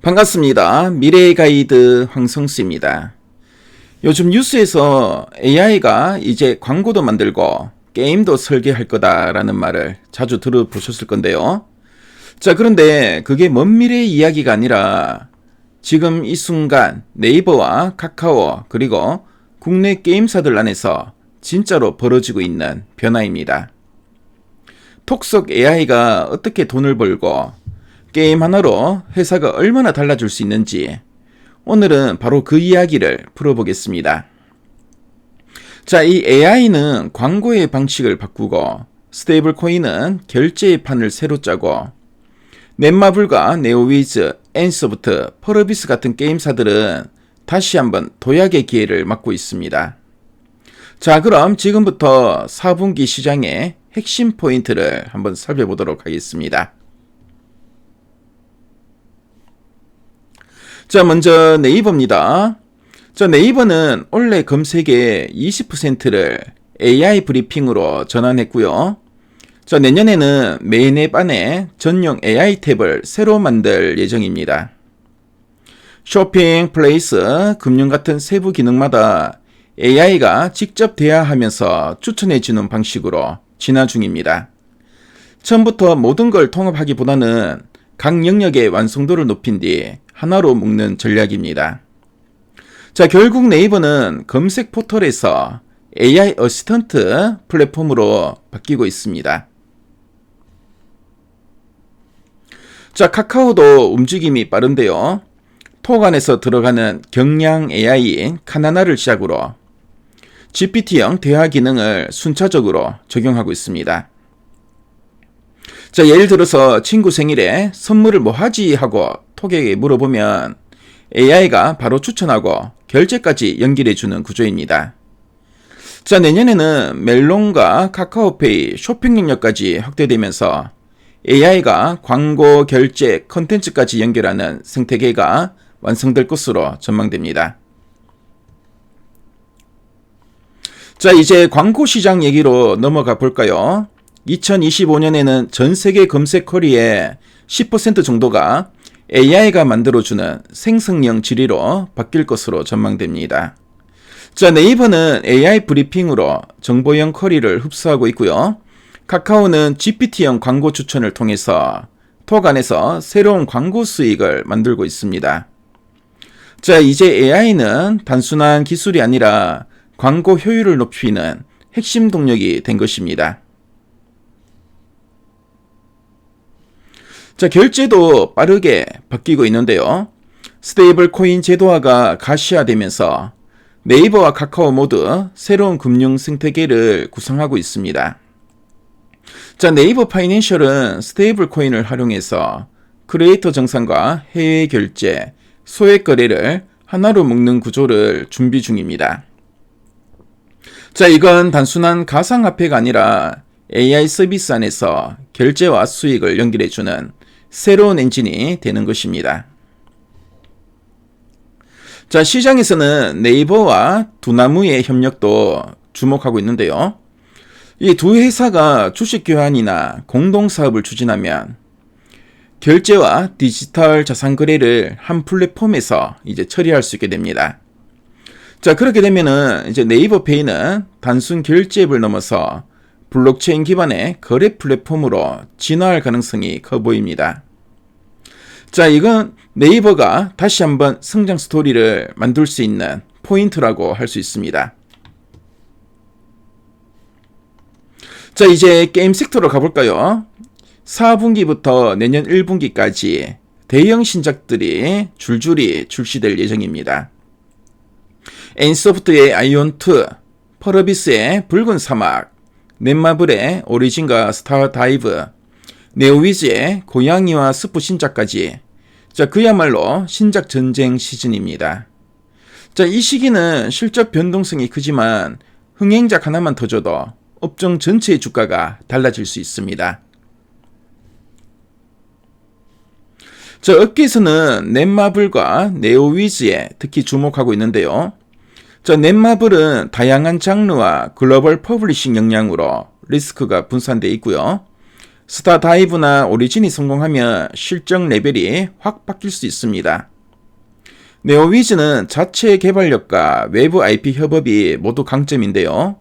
반갑습니다. 미래의 가이드 황성수입니다. 요즘 뉴스에서 AI가 이제 광고도 만들고 게임도 설계할 거다라는 말을 자주 들어보셨을 건데요. 자, 그런데 그게 먼 미래의 이야기가 아니라 지금 이 순간 네이버와 카카오 그리고 국내 게임사들 안에서 진짜로 벌어지고 있는 변화입니다. 톡속 AI가 어떻게 돈을 벌고 게임 하나로 회사가 얼마나 달라질 수 있는지 오늘은 바로 그 이야기를 풀어보겠습니다. 자, 이 AI는 광고의 방식을 바꾸고 스테이블 코인은 결제의 판을 새로 짜고 넷마블과 네오위즈, 엔소프트, 퍼러비스 같은 게임사들은 다시 한번 도약의 기회를 맞고 있습니다. 자, 그럼 지금부터 4분기 시장의 핵심 포인트를 한번 살펴보도록 하겠습니다. 자, 먼저 네이버입니다. 자, 네이버는 원래 검색의 20%를 AI 브리핑으로 전환했고요. 자, 내년에는 메인 앱 안에 전용 AI 탭을 새로 만들 예정입니다. 쇼핑, 플레이스, 금융 같은 세부 기능마다 AI가 직접 대화하면서 추천해주는 방식으로 진화 중입니다. 처음부터 모든 걸 통합하기보다는 각 영역의 완성도를 높인 뒤 하나로 묶는 전략입니다. 자, 결국 네이버는 검색 포털에서 AI 어시스턴트 플랫폼으로 바뀌고 있습니다. 자, 카카오도 움직임이 빠른데요. 톡 안에서 들어가는 경량 AI인 카나나를 시작으로 GPT형 대화 기능을 순차적으로 적용하고 있습니다. 자, 예를 들어서 친구 생일에 선물을 뭐 하지 하고 톡에게 물어보면 AI가 바로 추천하고 결제까지 연결해 주는 구조입니다. 자, 내년에는 멜론과 카카오페이 쇼핑 능력까지 확대되면서 AI가 광고, 결제, 컨텐츠까지 연결하는 생태계가 완성될 것으로 전망됩니다. 자, 이제 광고 시장 얘기로 넘어가 볼까요? 2025년에는 전 세계 검색 커리의 10% 정도가 AI가 만들어주는 생성형 지리로 바뀔 것으로 전망됩니다. 자, 네이버는 AI 브리핑으로 정보형 커리를 흡수하고 있고요. 카카오는 GPT형 광고 추천을 통해서 톡 안에서 새로운 광고 수익을 만들고 있습니다. 자, 이제 AI는 단순한 기술이 아니라 광고 효율을 높이는 핵심 동력이 된 것입니다. 자, 결제도 빠르게 바뀌고 있는데요. 스테이블 코인 제도화가 가시화되면서 네이버와 카카오 모두 새로운 금융 생태계를 구성하고 있습니다. 자, 네이버 파이낸셜은 스테이블 코인을 활용해서 크리에이터 정산과 해외 결제, 소액 거래를 하나로 묶는 구조를 준비 중입니다. 자, 이건 단순한 가상화폐가 아니라 AI 서비스 안에서 결제와 수익을 연결해주는 새로운 엔진이 되는 것입니다. 자, 시장에서는 네이버와 두나무의 협력도 주목하고 있는데요. 이 두 회사가 주식 교환이나 공동 사업을 추진하면 결제와 디지털 자산 거래를 한 플랫폼에서 이제 처리할 수 있게 됩니다. 자, 그렇게 되면은 이제 네이버 페이는 단순 결제 앱을 넘어서 블록체인 기반의 거래 플랫폼으로 진화할 가능성이 커 보입니다. 자, 이건 네이버가 다시 한번 성장 스토리를 만들 수 있는 포인트라고 할 수 있습니다. 자, 이제 게임 섹터로 가볼까요? 4분기부터 내년 1분기까지 대형 신작들이 줄줄이 출시될 예정입니다. 엔소프트의 아이온2, 퍼러비스의 붉은 사막, 넷마블의 오리진과 스타 다이브, 네오위즈의 고양이와 스프 신작까지 자 그야말로 신작 전쟁 시즌입니다. 자이 시기는 실적 변동성이 크지만 흥행작 하나만 터져도 업종 전체의 주가가 달라질 수 있습니다. 자 업계에서는 넷마블과 네오위즈에 특히 주목하고 있는데요. 자, 넷마블은 다양한 장르와 글로벌 퍼블리싱 역량으로 리스크가 분산되어 있고요. 스타다이브나 오리진이 성공하면 실적 레벨이 확 바뀔 수 있습니다. 네오위즈는 자체 개발력과 외부 IP 협업이 모두 강점인데요.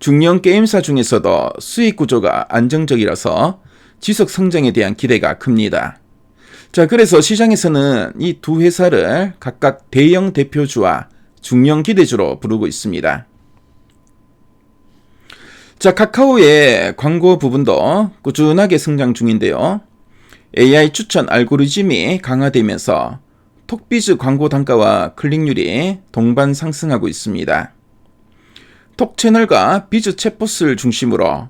중형 게임사 중에서도 수익 구조가 안정적이라서 지속 성장에 대한 기대가 큽니다. 자, 그래서 시장에서는 이 두 회사를 각각 대형 대표주와 중형 기대주로 부르고 있습니다. 자, 카카오의 광고 부분도 꾸준하게 성장 중인데요. AI 추천 알고리즘이 강화되면서 톡비즈 광고 단가와 클릭률이 동반 상승하고 있습니다. 톡 채널과 비즈 챗봇을 중심으로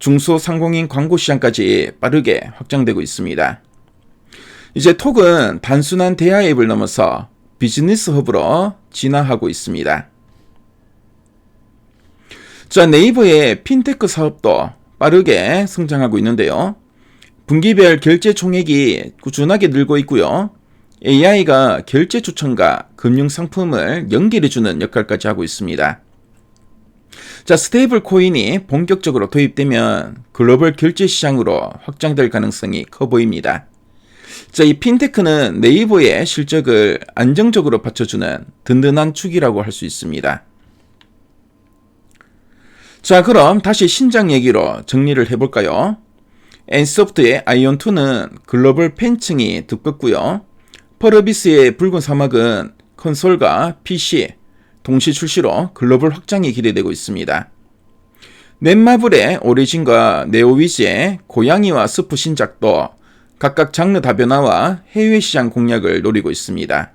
중소상공인 광고 시장까지 빠르게 확장되고 있습니다. 이제 톡은 단순한 대화 앱을 넘어서 비즈니스 헙으로 진화하고 있습니다. 자, 네이버의 핀테크 사업도 빠르게 성장하고 있는데요. 분기별 결제 총액이 꾸준하게 늘고 있고요. AI가 결제 추천과 금융 상품을 연결해주는 역할까지 하고 있습니다. 자, 스테이블 코인이 본격적으로 도입되면 글로벌 결제 시장으로 확장될 가능성이 커 보입니다. 자, 이 핀테크는 네이버의 실적을 안정적으로 받쳐주는 든든한 축이라고 할 수 있습니다. 자, 그럼 다시 신작 얘기로 정리를 해볼까요? 엔소프트의 아이온2는 글로벌 팬층이 두껍고요. 퍼러비스의 붉은 사막은 콘솔과 PC 동시 출시로 글로벌 확장이 기대되고 있습니다. 넷마블의 오리진과 네오위즈의 고양이와 스프 신작도 각각 장르 다변화와 해외 시장 공략을 노리고 있습니다.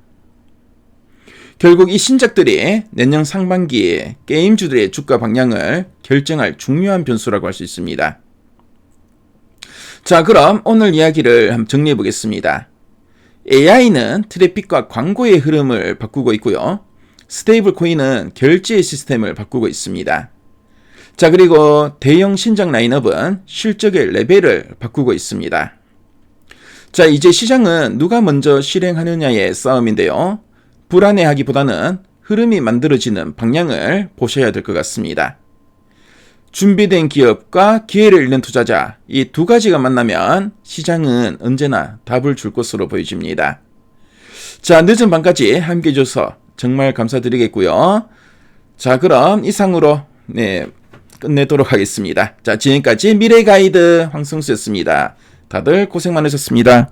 결국 이 신작들이 내년 상반기에 게임주들의 주가 방향을 결정할 중요한 변수라고 할 수 있습니다. 자, 그럼 오늘 이야기를 한번 정리해 보겠습니다. AI는 트래픽과 광고의 흐름을 바꾸고 있고요. 스테이블 코인은 결제 시스템을 바꾸고 있습니다. 자, 그리고 대형 신작 라인업은 실적의 레벨을 바꾸고 있습니다. 자, 이제 시장은 누가 먼저 실행하느냐의 싸움인데요. 불안해하기보다는 흐름이 만들어지는 방향을 보셔야 될 것 같습니다. 준비된 기업과 기회를 잃는 투자자, 이 두 가지가 만나면 시장은 언제나 답을 줄 것으로 보여집니다. 자, 늦은 밤까지 함께 해줘서 정말 감사드리겠고요. 자, 그럼 이상으로, 네, 끝내도록 하겠습니다. 자, 지금까지 미래 가이드 황성수였습니다. 다들 고생 많으셨습니다.